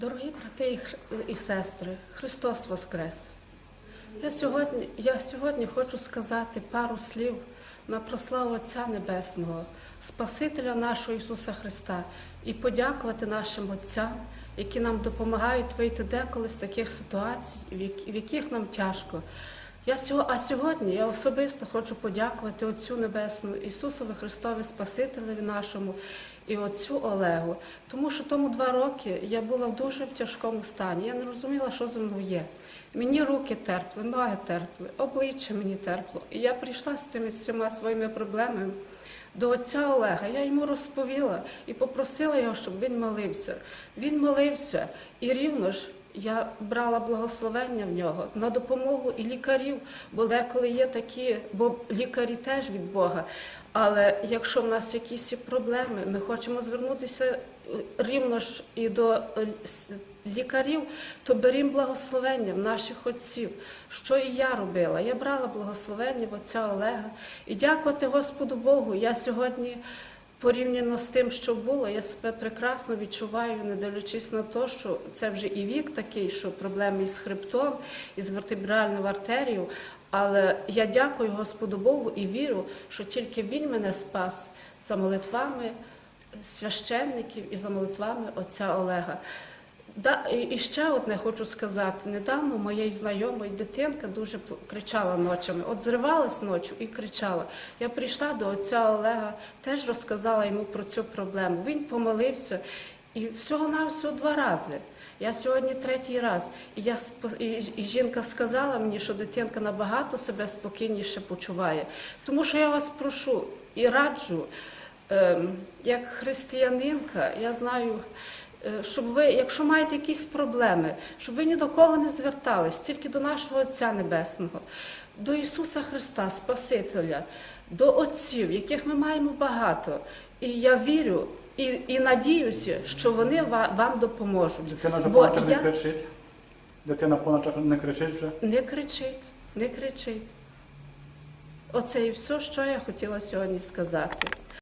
Дорогі брати і, сестри, Христос Воскрес! Я сьогодні, я сьогодні хочу сказати пару слів на прославу Отця Небесного, Спасителя нашого Ісуса Христа, і подякувати нашим Отцям, які нам допомагають вийти деколи з таких ситуацій, в яких нам тяжко. Я сього- а сьогодні я особисто хочу подякувати Отцю Небесному, Ісусові Христові Спасителеві нашому і Отцю Олегу. Тому що тому два роки я була в дуже в тяжкому стані. Я не розуміла, що зі мною є. Мені руки терпли, ноги терпли, обличчя мені терпло. І я прийшла з цими всіма своїми проблемами до отця Олега. Я йому розповіла і попросила його, щоб він молився. Він молився і рівно ж. Я брала благословення в нього на допомогу і лікарів, бо деколи є такі, бо лікарі теж від Бога. Але якщо в нас якісь проблеми, ми хочемо звернутися е, рівно ж і до е, лікарів, то берімо благословення в наших отців, що і я робила. Я брала благословення в отця Олега. І дякувати Господу Богу. Я сьогодні. Порівняно з тим, що було, я себе прекрасно відчуваю, не дивлячись на те, що це вже і вік такий, що проблеми із хребтом, із вертебральною артерією. Але я дякую Господу Богу і вірю, що тільки Він мене спас за молитвами священників і за молитвами отця Олега. Да, і- ще одне хочу сказати. Недавно моєї знайомої дитинка дуже кричала ночами. От зривалась ночі і кричала. Я прийшла до отця Олега, теж розказала йому про цю проблему. Він помолився і всього-навсього два рази. Я сьогодні третій раз. І, я, і, і жінка сказала мені, що дитинка набагато себе спокійніше почуває. Тому що я вас прошу і раджу, ем, як християнинка, я знаю, е, щоб ви, якщо маєте якісь проблеми, щоб ви ні до кого не звертались, тільки до нашого Отця Небесного, до Ісуса Христа, Спасителя, до отців, яких ми маємо багато. І я вірю і, і надіюся, що вони вам допоможуть. Дитина вже Бо ночах не кричить. Дитина по не кричить вже. не кричить, не кричить. Оце і все, що я хотіла сьогодні сказати.